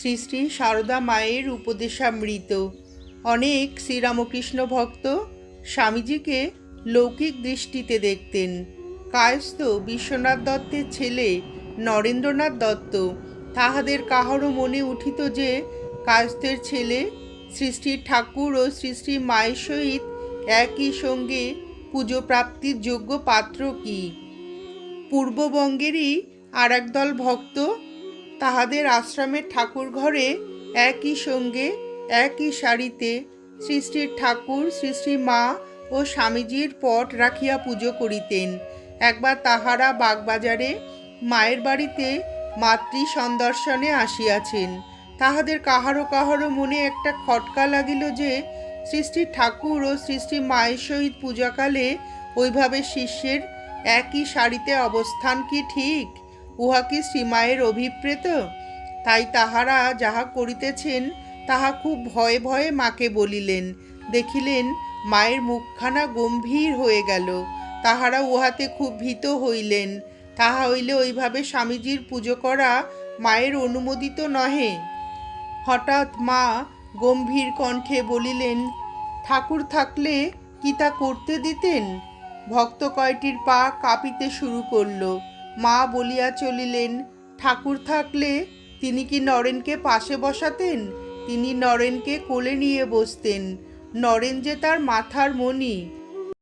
শ্রী শ্রী সারদা মায়ের উপদেশামৃত। অনেক শ্রীরামকৃষ্ণ ভক্ত স্বামীজিকে লৌকিক দৃষ্টিতে দেখতেন। কায়স্থ বিশ্বনাথ দত্তের ছেলে নরেন্দ্রনাথ দত্ত তাহাদের কাহারও মনে উঠিত যে, কায়স্থের ছেলে শ্রী ঠাকুর ও শ্রী শ্রী মায়ের সহিত একই সঙ্গে পুজো প্রাপ্তির যোগ্য পাত্র কি? পূর্ববঙ্গেরই আর একদল ভক্ত তাহাদের আশ্রমের ঠাকুর ঘরে একই সঙ্গে, একই শাড়িতে শ্রী ঠাকুর, শ্রী শ্রী মা ও স্বামীজির পট রাখিয়া পুজো করিতেন। একবার তাহারা বাগবাজারে মায়ের বাড়িতে মাতৃ সন্দর্শনে আসিয়াছেন। তাহাদের কাহারো কাহারো মনে একটা খটকা লাগিল যে, শ্রী ঠাকুর ও শ্রী মায়ের সহিত পূজাকালে ওইভাবে শিষ্যের একই শাড়িতে অবস্থান কি ঠিক? উহা কি শ্রীমায়ের অভিপ্রেত? তাই তাহারা যাহা করিতেছেন, তাহা খুব ভয়ে ভয়ে মাকে বলিলেন। দেখিলেন, মায়ের মুখখানা গম্ভীর হয়ে গেল। তাহারা উহাতে খুব ভীত হইলেন। তাহা হইলে ওইভাবে স্বামীজির পুজো করা মায়ের অনুমোদিত নহে। হঠাৎ মা গম্ভীর কণ্ঠে বলিলেন, ঠাকুর থাকলে কি তা করতে দিতেন? ভক্ত কয়টির পা কাঁপিতে শুরু করল। মা বলিয়া চলিলেন, ঠাকুর থাকলে তিনি কি নরেনকে পাশে বসাতেন? তিনি নরেনকে কোলে নিয়ে বসতেন। নরেন যে তার মাথার মণি